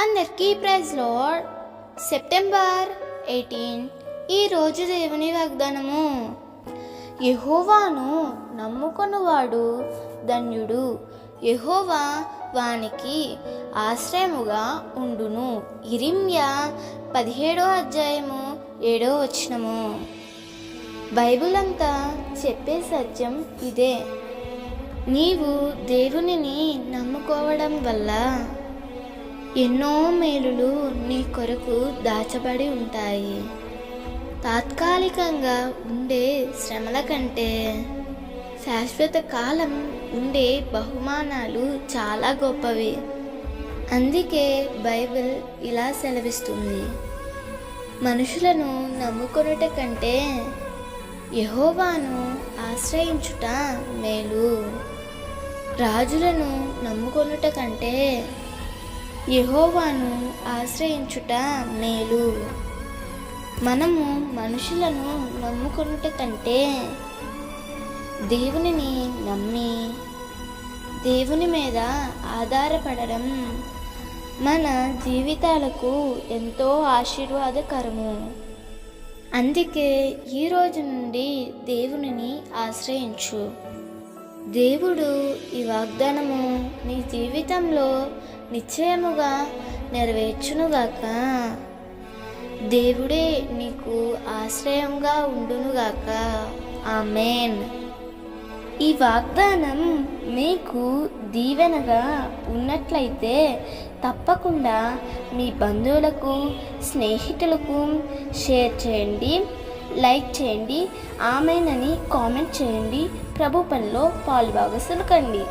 అందరికీ praise lord. September eighteen. ఈరోజు దేవుని వాగ్దానము. యహోవాను నమ్ముకొనువాడు ధన్యుడు. యహోవా వానికి ఆశ్రయముగా ఉండును. ఇరిమ్య పదిహేడో అధ్యాయము ఏడో వచనము. బైబిల్ అంతా చెప్పే సత్యం ఇదే. నీవు దేవునిని నమ్ముకోవడం వల్ల ఎన్నో మేలులు నీ కొరకు దాచబడి ఉంటాయి. తాత్కాలికంగా ఉండే శ్రమల కంటే శాశ్వత కాలం ఉండే బహుమానాలు చాలా గొప్పవి. అందుకే బైబిల్ ఇలా సెలవిస్తుంది. మనుషులను నమ్ముకొనుట కంటే యహోవాను ఆశ్రయించుట మేలు. రాజులను నమ్ముకొనుట కంటే యహోవాను ఆశ్రయించుట మేలు. మనము మనుషులను నమ్ముకొనుట కంటే దేవునిని నమ్మి దేవుని మీద ఆధారపడడం మన జీవితాలకు ఎంతో ఆశీర్వాదకరము. అందుకే ఈ రోజు నుండి దేవునిని ఆశ్రయించు. దేవుడు ఈ వాగ్దానము నీ జీవితంలో నిశ్చయముగా నెరవేర్చునుగాక. దేవుడే నీకు ఆశ్రయంగా ఉండునుగాక. ఆమెన్. ఈ వాగ్దానం మీకు దీవెనగా ఉన్నట్లయితే తప్పకుండా మీ బంధువులకు స్నేహితులకు షేర్ చేయండి లైక్ చేయండి ఆమెనని కామెంట్ చేయండి. ప్రభు పనిలో పాలుభాగసులకండి